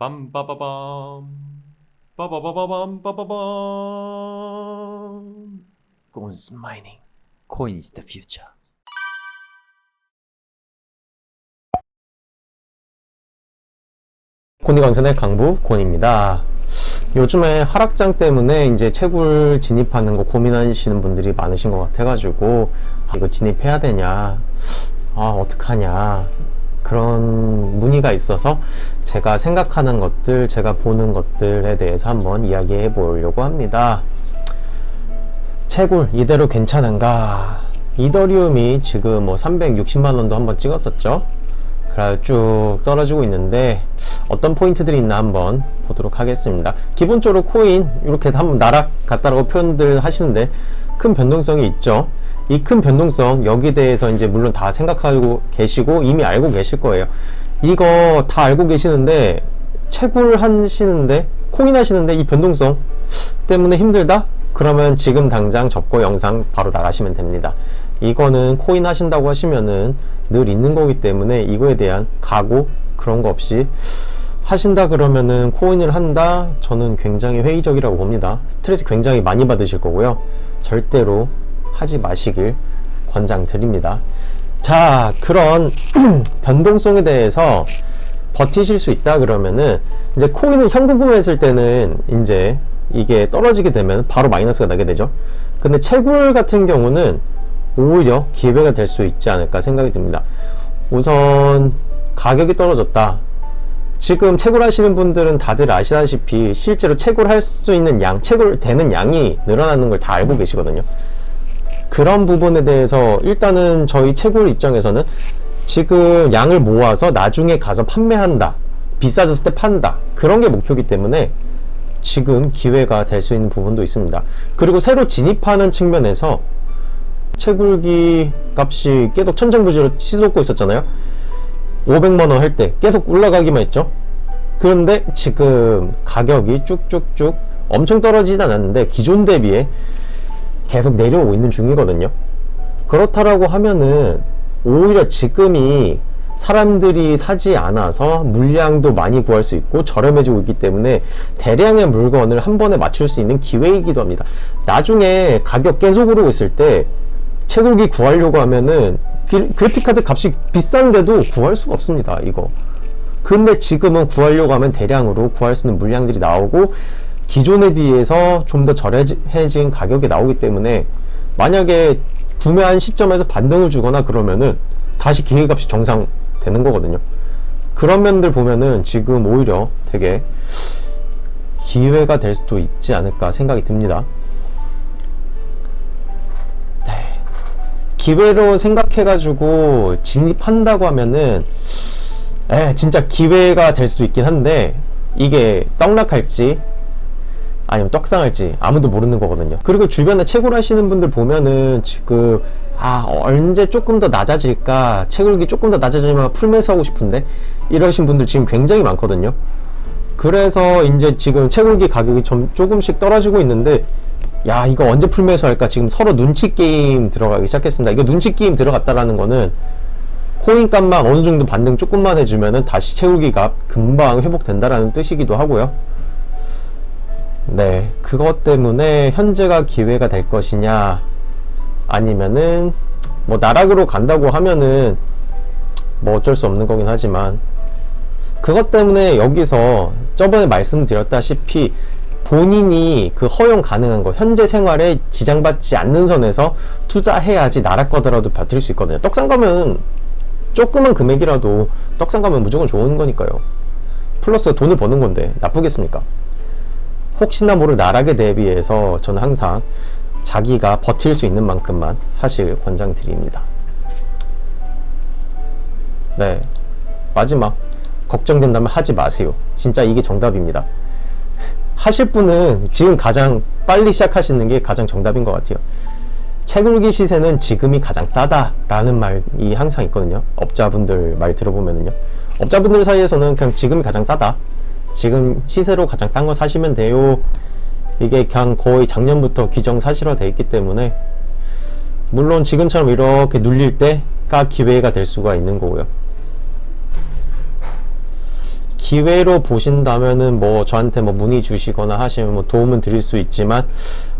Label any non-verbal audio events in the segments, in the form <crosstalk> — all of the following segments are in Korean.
빰빠바밤 빠바바바밤 빠바밤 Coins mining. Coin is the future. 코니건선의 강부 곤입니다. 요즘에 하락장 때문에 이제 채굴 진입하는 거 고민하시는 분들이 많으신 것 같아가지고 아, 이거 진입해야 되냐, 아 어떡하냐 그런 문의가 있어서 제가 생각하는 것들, 제가 보는 것들에 대해서 한번 이야기해 보려고 합니다. 채굴 이대로 괜찮은가? 이더리움이 지금 뭐 360만 원도 한번 찍었었죠. 그래 쭉 떨어지고 있는데 어떤 포인트들이 있나 한번 보도록 하겠습니다. 기본적으로 코인 이렇게 한번 날아갔다라고 표현들 하시는데 큰 변동성이 있죠. 이 큰 변동성 여기 대해서 이제 물론 다 생각하고 계시고 이미 알고 계실 거예요. 이거 다 알고 계시는데 채굴 하시는데 코인 하시는데 이 변동성 때문에 힘들다? 그러면 지금 당장 접고 영상 바로 나가시면 됩니다. 이거는 코인 하신다고 하시면은 늘 있는 거기 때문에 이거에 대한 각오 그런 거 없이 하신다 그러면은 코인을 한다 저는 굉장히 회의적이라고 봅니다. 스트레스 굉장히 많이 받으실 거고요. 절대로 하지 마시길 권장드립니다. 자, 그런 <clears throat> 변동성에 대해서 버티실 수 있다 그러면은 이제 코인을 현금 구매했을 때는 이제 이게 떨어지게 되면 바로 마이너스가 나게 되죠. 근데 채굴 같은 경우는 오히려 기회가 될 수 있지 않을까 생각이 듭니다. 우선 가격이 떨어졌다. 지금 채굴 하시는 분들은 다들 아시다시피 실제로 채굴할 수 있는 양, 채굴되는 양이 늘어나는 걸 다 알고 계시거든요. 그런 부분에 대해서 일단은 저희 채굴 입장에서는 지금 양을 모아서 나중에 가서 판매한다. 비싸졌을 때 판다. 그런 게 목표이기 때문에 지금 기회가 될 수 있는 부분도 있습니다. 그리고 새로 진입하는 측면에서 채굴기 값이 계속 천정부지로 치솟고 있었잖아요. 500만 원 할 때 계속 올라가기만 했죠. 그런데 지금 가격이 쭉쭉쭉 엄청 떨어지진 않았는데 기존 대비에 계속 내려오고 있는 중이거든요. 그렇다라고 하면은 오히려 지금이 사람들이 사지 않아서 물량도 많이 구할 수 있고 저렴해지고 있기 때문에 대량의 물건을 한 번에 맞출 수 있는 기회이기도 합니다. 나중에 가격 계속 오르고 있을 때 채굴기 구하려고 하면은 그- 그래픽카드 값이 비싼데도 구할 수가 없습니다. 이거. 근데 지금은 구하려고 하면 대량으로 구할 수 있는 물량들이 나오고 기존에 비해서 좀 더 저렴해진 가격이 나오기 때문에 만약에 구매한 시점에서 반등을 주거나 그러면은 다시 기계값이 정상 되는 거거든요. 그런 면들 보면은 지금 오히려 되게 기회가 될 수도 있지 않을까 생각이 듭니다. 기회로 생각해가지고 진입한다고 하면은 에 진짜 기회가 될 수도 있긴 한데 이게 떡락할지 아니면 떡상할지 아무도 모르는 거거든요. 그리고 주변에 채굴 하시는 분들 보면은 지금 아 언제 조금 더 낮아질까 채굴기 조금 더 낮아지면 풀매수 하고 싶은데 이러신 분들 지금 굉장히 많거든요. 그래서 이제 지금 채굴기 가격이 좀 조금씩 떨어지고 있는데 야 이거 언제 풀매수 할까 지금 서로 눈치 게임 들어가기 시작했습니다. 이거 눈치 게임 들어갔다라는 거는 코인 값만 어느 정도 반등 조금만 해주면은 다시 채굴기 값 금방 회복된다라는 뜻이기도 하고요. 네, 그것 때문에 현재가 기회가 될 것이냐, 아니면은, 뭐, 나락으로 간다고 하면은, 뭐 어쩔 수 없는 거긴 하지만, 그것 때문에 여기서 저번에 말씀드렸다시피, 본인이 그 허용 가능한 거, 현재 생활에 지장받지 않는 선에서 투자해야지 나락 거더라도 버틸 수 있거든요. 떡상 가면, 조그만 금액이라도 떡상 가면 무조건 좋은 거니까요. 플러스 돈을 버는 건데, 나쁘겠습니까? 혹시나 모를 나락에 대비해서 저는 항상 자기가 버틸 수 있는 만큼만 하실 권장드립니다. 네. 마지막. 걱정된다면 하지 마세요. 진짜 이게 정답입니다. 하실 분은 지금 가장 빨리 시작하시는 게 가장 정답인 것 같아요. 채굴기 시세는 지금이 가장 싸다라는 말이 항상 있거든요. 업자분들 말 들어보면은요. 업자분들 사이에서는 그냥 지금이 가장 싸다. 지금 시세로 가장 싼 거 사시면 돼요. 이게 그냥 거의 작년부터 기정사실화 돼 있기 때문에 물론 지금처럼 이렇게 눌릴 때가 기회가 될 수가 있는 거고요. 기회로 보신다면은 뭐 저한테 뭐 문의 주시거나 하시면 뭐 도움은 드릴 수 있지만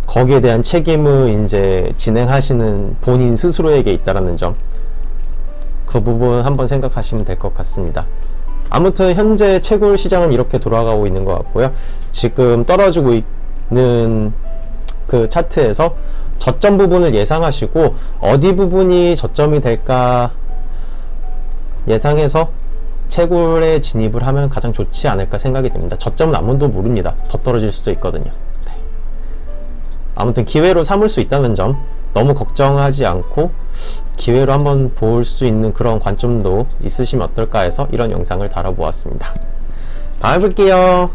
거기에 대한 책임은 이제 진행하시는 본인 스스로에게 있다라는 점. 그 부분 한번 생각하시면 될 것 같습니다. 아무튼 현재 채굴 시장은 이렇게 돌아가고 있는 것 같고요. 지금 떨어지고 있는 그 차트에서 저점 부분을 예상하시고 어디 부분이 저점이 될까 예상해서 채굴에 진입을 하면 가장 좋지 않을까 생각이 듭니다. 저점은 아무도 모릅니다. 더 떨어질 수도 있거든요. 네. 아무튼 기회로 삼을 수 있다는 점 너무 걱정하지 않고 기회로 한번 볼 수 있는 그런 관점도 있으시면 어떨까 해서 이런 영상을 다뤄보았습니다. 다음에 볼게요.